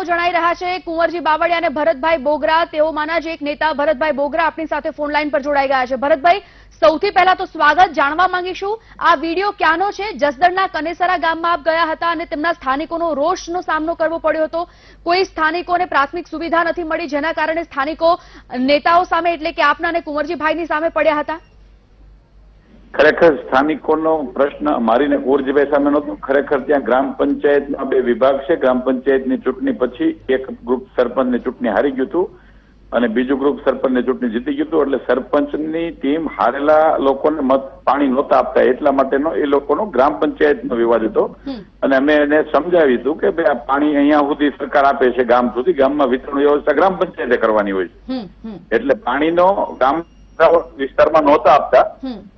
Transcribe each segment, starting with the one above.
નેતાઓ જણાઈ રહ્યા છે. કુંવરજી બાવળિયા અને ભરતભાઈ બોગરા તેઓમાંના જ એક નેતા. ભરતભાઈ બોગરા આપણી સાથે ફોન પર જોડાઈ ગયા છે. ભરતભાઈ, સૌથી પહેલા તો સ્વાગત જાણવા માંગીશું. આ વીડિયો ક્યાંનો છે? જસદણના કનેસરા ગામમાં આપ ગયા હતા અને તેમના સ્થાનિકોનો રોષનો સામનો કરવો પડ્યો હતો. કોઈ સ્થાનિકોને પ્રાથમિક સુવિધા નથી મળી, જેના કારણે સ્થાનિકો નેતાઓ સામે એટલે કે આપના અને કુંવરજીભાઈની સામે પડ્યા હતા? ખરેખર સ્થાનિકોનો પ્રશ્ન મારીને કુંવરજીભાઈ સામે નહોતો. ખરેખર ત્યાં ગ્રામ પંચાયતમાં બે વિભાગ છે. ગ્રામ પંચાયતની ચૂંટણી પછી એક ગ્રુપ સરપંચની ચૂંટણી હારી ગયું હતું અને બીજું ગ્રુપ સરપંચની ચૂંટણી જીતી ગયું હતું. એટલે સરપંચની ટીમ હારેલા લોકોને મત પાણી નહોતા આપતા. એટલા માટેનો એ લોકોનો ગ્રામ પંચાયતનો વિવાદ હતો. અને અમે એને સમજાવ્યું હતું કે ભાઈ આ પાણી અહીંયા સુધી સરકાર આપે છે ગામ સુધી. ગામમાં વિતરણ વ્યવસ્થા ગ્રામ પંચાયતે કરવાની હોય છે. એટલે પાણીનો ગામ વિસ્તારમાં નહોતા આપતા.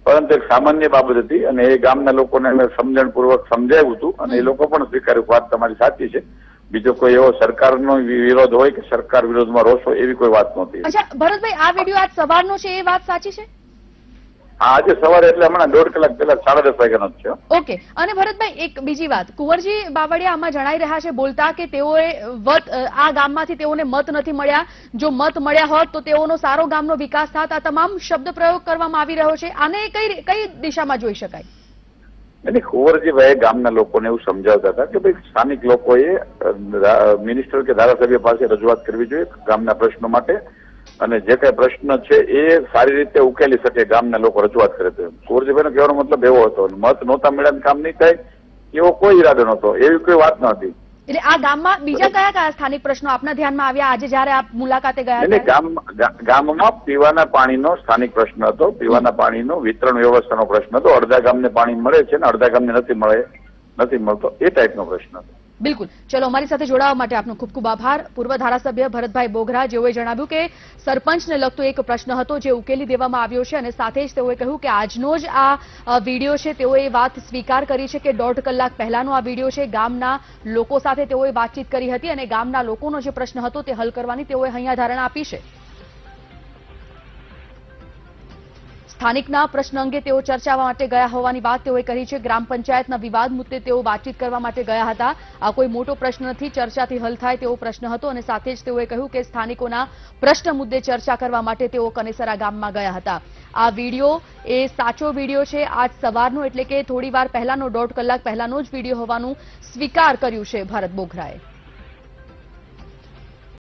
પરંતુ એક સામાન્ય બાબત હતી અને એ ગામના લોકોને અમે સમજણપૂર્વક સમજાવ્યું હતું અને એ લોકો પણ સ્વીકાર્યું વાત તમારી સાચી છે. બીજો કોઈ એવો સરકારનો વિરોધ હોય કે સરકાર વિરોધમાં રોષ હોય એવી કોઈ વાત નહોતી. અચ્છા ભરતભાઈ આ વીડિયો આજ સવારનો છે એ વાત સાચી છે? આજે સવારે એટલે હમણાં દોઢ કલાક પહેલા સાડા દસ વાગ્યાનો જ છે ઓકે અને ભરતભાઈ એક બીજી વાત. કુંવરજી બાવળિયા આમાં જણાઈ રહ્યા છે બોલતા કે તેઓએ વત આ ગામમાંથી તેઓને મત નથી મળ્યા. જો મત મળ્યા હોત તો તેઓનો સારો ગામનો વિકાસ થાત. આ તમામ શબ્દ પ્રયોગ કરવામાં આવી રહ્યો છે. આને કઈ કઈ દિશામાં જોઈ શકાય? એટલે કુંવરજીભાઈ ગામના લોકોને એવું સમજાવતા હતા કે ભાઈ સ્થાનિક લોકોએ મિનિસ્ટર કે ધારાસભ્ય પાસે રજૂઆત કરવી જોઈએ ગામના પ્રશ્નો માટે. અને જે કઈ પ્રશ્ન છે એ સારી રીતે ઉકેલી શકે ગામના લોકો રજૂઆત કરે છે. સુરજીભાઈનો કહેવાનો મતલબ એવો હતો મત નહોતા મળ્યા કામ નહીં થાય એવો કોઈ ઈરાદો નહોતો એવી કોઈ વાત નહોતી એટલે આ ગામમાં બીજા કયા કયા સ્થાનિક પ્રશ્નો આપના ધ્યાનમાં આવ્યા? આજે જયારે આપ મુલાકાતે ગયા એટલે ગામ ગામમાં પીવાના પાણીનો સ્થાનિક પ્રશ્ન હતો પીવાના પાણીનો વિતરણ વ્યવસ્થાનો પ્રશ્ન હતો અડધા ગામને પાણી મળે છે ને અડધા ગામને નથી મળે નથી મળતો એ ટાઈપનો પ્રશ્ન હતો. બિલકુલ. ચલો, અમારી સાથે જોડાવા માટે આપનો ખૂબ ખૂબ આભાર. પૂર્વ ધારાસભ્ય ભરતભાઈ બોઘરા જેઓએ જણાવ્યું કે સરપંચને લગતો એક પ્રશ્ન હતો જે ઉકેલી દેવામાં આવ્યો છે અને સાથે જ તેઓએ કહ્યું કે આજનો જ આ વીડિયો છે. તેઓએ વાત સ્વીકાર કરી છે કે દોઢ કલાક પહેલાનો આ વીડિયો છે. ગામના લોકો સાથે તેઓએ વાતચીત કરી હતી અને ગામના લોકોનો જે પ્રશ્ન હતો તે હલ કરવાની તેઓએ અહીંયા ધારણા આપી છે. સ્થાનિકના પ્રશ્ન અંગે તેઓ ચર્ચા માટે ગયા હોવાની વાત તેઓએ કરી છે. ગ્રામ પંચાયતના વિવાદ મુદ્દે તેઓ વાતચીત કરવા માટે ગયા હતા. આ કોઈ મોટો પ્રશ્ન નથી. ચર્ચાથી હલ થાય તેવો પ્રશ્ન હતો અને સાથે જ તેઓએ કહ્યું કે સ્થાનિકોના પ્રશ્ન મુદ્દે ચર્ચા કરવા માટે તેઓ કનેસરા ગામમાં ગયા હતા. આ વીડિયો એ સાચો વીડિયો છે. આજ સવારનો એટલે કે થોડી વાર પહેલાનો, દોઢ કલાક પહેલાનો જ વીડિયો હોવાનું સ્વીકાર કર્યું છે ભારત બોઘરાએ